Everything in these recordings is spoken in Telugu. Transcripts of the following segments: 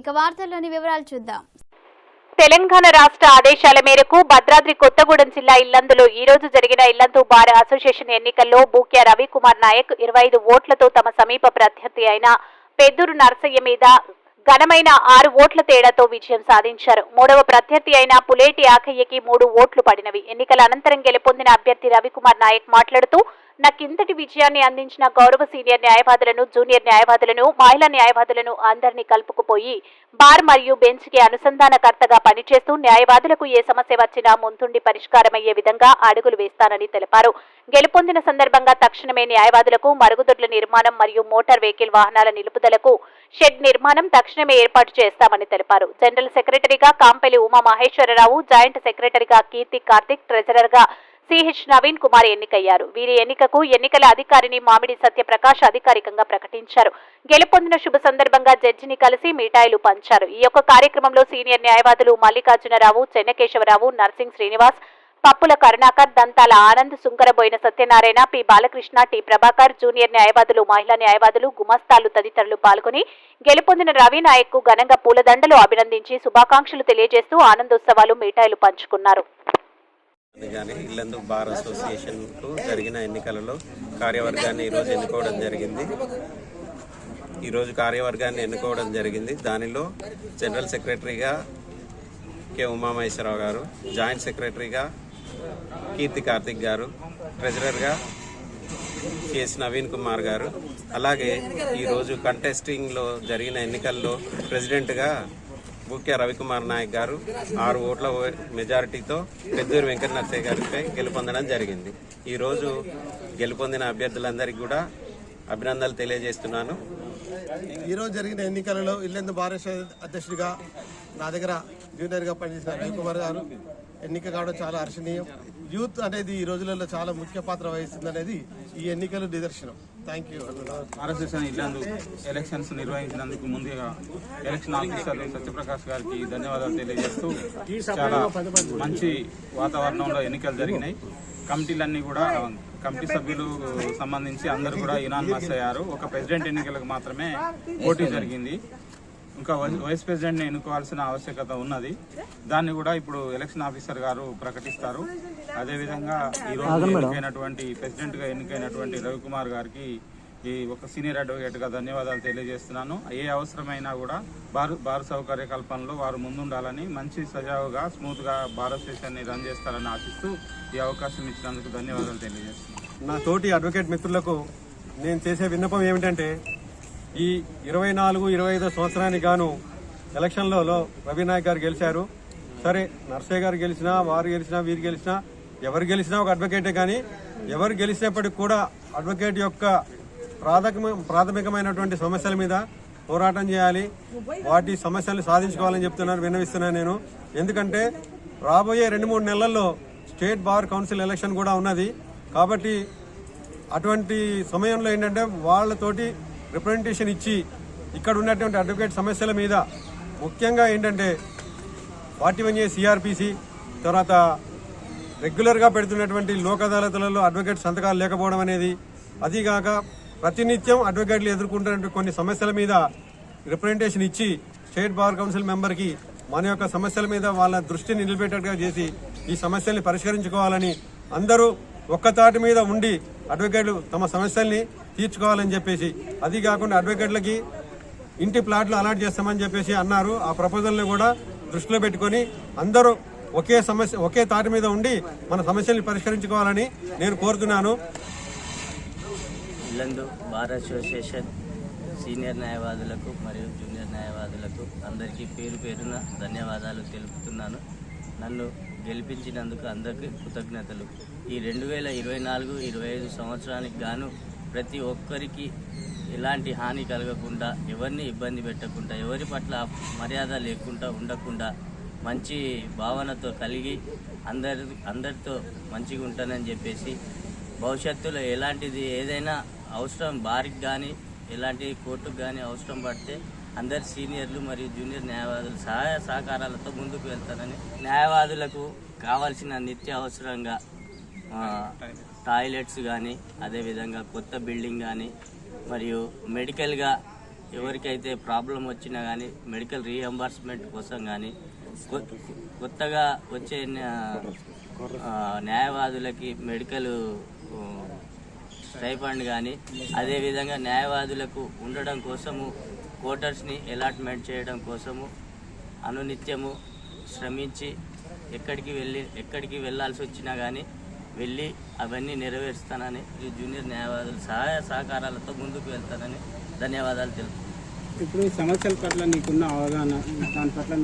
ఇక వార్తల్లోని వివరాలు చూద్దాం. తెలంగాణ రాష్ట్ర ఆదేశాల మేరకు భద్రాద్రి కొత్తగూడెం జిల్లా ఇల్లందులో ఈ రోజు జరిగిన ఇల్లందు బార్ అసోసియేషన్ ఎన్నికల్లో బూక్యా రవికుమార్ నాయక్ ఇరవై ఐదు ఓట్లతో తమ సమీప ప్రత్యర్థి అయిన పెద్దూరు నర్సయ్య మీద ఘనమైన ఆరు ఓట్ల తేడాతో విజయం సాధించారు. మూడవ ప్రత్యర్థి అయిన పులేటి ఆకయ్యకి మూడు ఓట్లు పడినవి. ఎన్నికల అనంతరం గెలుపొందిన అభ్యర్థి రవికుమార్ నాయక్ మాట్లాడుతూ నాకింతటి విజయాన్ని అందించిన గౌరవ సీనియర్ న్యాయవాదులను జూనియర్ న్యాయవాదులను మహిళా న్యాయవాదులను అందరినీ కలుపుకుపోయి బార్ మరియు బెంచ్కి అనుసంధానకర్తగా పనిచేస్తూ న్యాయవాదులకు ఏ సమస్య వచ్చినా ముందుండి పరిష్కారమయ్యే విధంగా అడుగులు వేస్తానని తెలిపారు. గెలుపొందిన సందర్భంగా తక్షణమే న్యాయవాదులకు మరుగుదొడ్ల నిర్మాణం మరియు మోటార్ వెహికల్ వాహనాల నిలుపుదలకు షెడ్ నిర్మాణం తక్షణమే ఏర్పాటు చేస్తామని తెలిపారు. జనరల్ సెక్రటరీగా కాంపెలి ఉమా మహేశ్వరరావు జాయింట్ సెక్రటరీగా కీర్తి కార్తిక్ ట్రెజరర్గా సిహెచ్ నవీన్ కుమార్ ఎన్నికయ్యారు. వీరి ఎన్నికకు ఎన్నికల అధికారిని మామిడి సత్యప్రకాష్ అధికారికంగా ప్రకటించారు. గెలుపొందిన శుభ సందర్భంగా జడ్జిని కలిసి మిఠాయిలు పంచారు. ఈ యొక్క కార్యక్రమంలో సీనియర్ న్యాయవాదులు Mallikarjunarao Chennakesavarao nursing Srinivas Pappula Karunakar Dantala Anand Sunkaraboina Satyanarayana P Balakrishna T Prabhakar junior న్యాయవాదులు మహిళా న్యాయవాదులు గుమస్తాలు తదితరులు పాల్గొని గెలుపొందిన రవి నాయక్కు ఘనంగా పూలదండలు అభినందించి శుభాకాంక్షలు తెలియజేస్తూ ఆనందోత్సవాలు మిఠాయిలు పంచుకున్నారు. కానీ ఇల్లందు బార్ అసోసియేషన్కు జరిగిన ఎన్నికలలో కార్యవర్గాన్ని ఈరోజు ఎన్నుకోవడం జరిగింది. ఈరోజు కార్యవర్గాన్ని ఎన్నుకోవడం జరిగింది. దానిలో జనరల్ సెక్రటరీగా కె. ఉమామహేశ్వరరావు గారు జాయింట్ సెక్రటరీగా కీర్తి కార్తిక్ గారు ట్రెజరర్గా కెఎస్ నవీన్ కుమార్ గారు అలాగే ఈరోజు కంటెస్టింగ్లో జరిగిన ఎన్నికల్లో ప్రెసిడెంట్గా బుక్యా రవికుమార్ నాయక్ గారు ఆరు ఓట్ల మెజారిటీతో పెద్దూరు వెంకట నరసయ్య గారిపై గెలుపొందడం జరిగింది. ఈరోజు గెలుపొందిన అభ్యర్థులందరికీ కూడా అభినందనలు తెలియజేస్తున్నాను. ఈరోజు జరిగిన ఎన్నికలలో ఇల్లెందు భారత అధ్యక్షుడిగా నా దగ్గర జూనియర్గా పనిచేసిన రవికుమార్ గారు ఎన్నిక కావడం చాలా హర్షణీయం. యూత్ అనేది ఈ రోజులలో చాలా ముఖ్య పాత్ర వహిస్తుంది అనేది ఈ ఎన్నికలు నిదర్శనం. Thank you RSS Yellandu elections నిర్వహించినందుకు ముందుగా ఎలక్షన్ ఆఫీసర్ సత్యప్రకాష్ గారికి ధన్యవాదాలు తెలియజేస్తూ చాలా మంచి వాతావరణంలో ఎన్నికలు జరిగినాయి. కమిటీలన్నీ కూడా కమిటీ సభ్యులు సంబంధించి అందరూ కూడా యునానిమస్ అయ్యారు. ఒక ప్రెసిడెంట్ ఎన్నికలకు మాత్రమే పోటీ జరిగింది. ఇంకా వైస్ ప్రెసిడెంట్ని ఎన్నుకోవాల్సిన ఆవశ్యకత ఉన్నది. దాన్ని కూడా ఇప్పుడు ఎలక్షన్ ఆఫీసర్ గారు ప్రకటిస్తారు. అదేవిధంగా ఈ రోజు ఎన్నికైనటువంటి ప్రెసిడెంట్గా ఎన్నికైనటువంటి రవికుమార్ గారికి ఈ ఒక సీనియర్ అడ్వకేట్గా ధన్యవాదాలు తెలియజేస్తున్నాను. ఏ అవసరమైనా కూడా బారు బారు సౌకర్య కల్పనలో వారు ముందుండాలని మంచి సజావుగా స్మూత్గా బార్ అసోసియేషన్ని రన్ చేస్తారని ఆశిస్తూ ఈ అవకాశం ఇచ్చినందుకు ధన్యవాదాలు తెలియజేస్తున్నాను. నా తోటి అడ్వకేట్ మిత్రులకు నేను చేసే విన్నపం ఏమిటంటే ఈ ఇరవై నాలుగు ఇరవై ఐదో సంవత్సరానికి గాను ఎలక్షన్లలో రవినాయక్ గారు గెలిచారు. సరే నర్సయ్య గారు గెలిచినా వారు గెలిచినా వీరు గెలిచినా ఎవరు గెలిచినా ఒక అడ్వకేటే కానీ ఎవరు గెలిచినప్పటికి కూడా అడ్వకేట్ యొక్క ప్రాథమిక ప్రాథమికమైనటువంటి సమస్యల మీద పోరాటం చేయాలి. వాటి సమస్యలను సాధించుకోవాలని చెప్తున్నాను విన్నవిస్తున్నాను నేను. ఎందుకంటే రాబోయే రెండు మూడు నెలల్లో స్టేట్ బార్ కౌన్సిల్ ఎలక్షన్ కూడా ఉన్నది. కాబట్టి అటువంటి సమయంలో ఏంటంటే వాళ్ళతోటి రిప్రజెంటేషన్ ఇచ్చి ఇక్కడ ఉన్నటువంటి అడ్వకేట్ సమస్యల మీద ముఖ్యంగా ఏంటంటే ఫార్టీ వన్ ఏ సిఆర్పిసి తర్వాత రెగ్యులర్గా పెడుతున్నటువంటి లోక్ అదాలతులలో అడ్వకేట్ సంతకాలు లేకపోవడం అనేది అదీగాక ప్రతినిత్యం అడ్వకేట్లు ఎదుర్కొంటున్నటువంటి కొన్ని సమస్యల మీద రిప్రజెంటేషన్ ఇచ్చి స్టేట్ బార్ కౌన్సిల్ మెంబర్కి మన యొక్క సమస్యల మీద వాళ్ళ దృష్టిని నిలిపేటట్టుగా చేసి ఈ సమస్యల్ని పరిష్కరించుకోవాలని అందరూ ఒక్క తాటి మీద ఉండి అడ్వకేట్లు తమ సమస్యల్ని తీర్చుకోవాలని చెప్పేసి. అది కాకుండా అడ్వకేట్లకి ఇంటి ప్లాట్లు అలాట్ చేస్తామని చెప్పేసి అన్నారు. ఆ ప్రపోజల్ని కూడా దృష్టిలో పెట్టుకొని అందరూ ఒకే సమస్య ఒకే తాటి మీద ఉండి మన సమస్యల్ని పరిష్కరించుకోవాలని నేను కోరుతున్నాను. ఇల్లందు బార్ అసోసియేషన్ సీనియర్ న్యాయవాదులకు మరియు జూనియర్ న్యాయవాదులకు అందరికీ పేరు పేరున ధన్యవాదాలు తెలుపుతున్నాను. నన్ను గెలిపించినందుకు అందరికీ కృతజ్ఞతలు. ఈ రెండు వేల ఇరవై నాలుగు ఇరవై ఐదు సంవత్సరానికి గాను ప్రతి ఒక్కరికి ఎలాంటి హాని కలగకుండా ఎవరిని ఇబ్బంది పెట్టకుండా ఎవరి పట్ల మర్యాద లేకుండా ఉండకుండా మంచి భావనతో కలిగి అందరి అందరితో మంచిగా ఉంటానని చెప్పేసి భవిష్యత్తులో ఎలాంటిది ఏదైనా అవసరం బారికి కానీ ఎలాంటి కోర్టుకు కానీ అవసరం పడితే అందరి సీనియర్లు మరియు జూనియర్ న్యాయవాదులు సహాయ సహకారాలతో ముందుకు వెళ్తారని న్యాయవాదులకు కావాల్సిన నిత్య అవసరంగా టాయిలెట్స్ కానీ అదేవిధంగా కొత్త బిల్డింగ్ కానీ మరియు మెడికల్గా ఎవరికైతే ప్రాబ్లం వచ్చినా కానీ మెడికల్ రీఎంబర్స్మెంట్ కోసం కానీ కొత్తగా వచ్చే న్యాయవాదులకి మెడికల్ స్టైఫండ్ కానీ అదేవిధంగా న్యాయవాదులకు ఉండడం కోసము కోటర్స్ని అలాట్మెంట్ చేయడం కోసము అనునిత్యము శ్రమించి ఎక్కడికి వెళ్ళి ఎక్కడికి వెళ్ళాల్సి వచ్చినా కానీ వెళ్ళి అవన్నీ నెరవేరుస్తానని ఈ జూనియర్ న్యాయవాదులు సహాయ సహకారాలతో ముందుకు వెళ్తానని ధన్యవాదాలు తెలుపు ఇప్పుడు సమస్యల పట్ల నీకున్న అవగాహన దాని పట్ల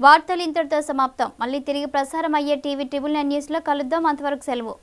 వార్తలు ఇంతటితో సమాప్తం. మళ్ళీ తిరిగి ప్రసారం అయ్యే టీవీ ట్రిబుల్ నైన్ న్యూస్లో కలుద్దాం. అంతవరకు సెలవు.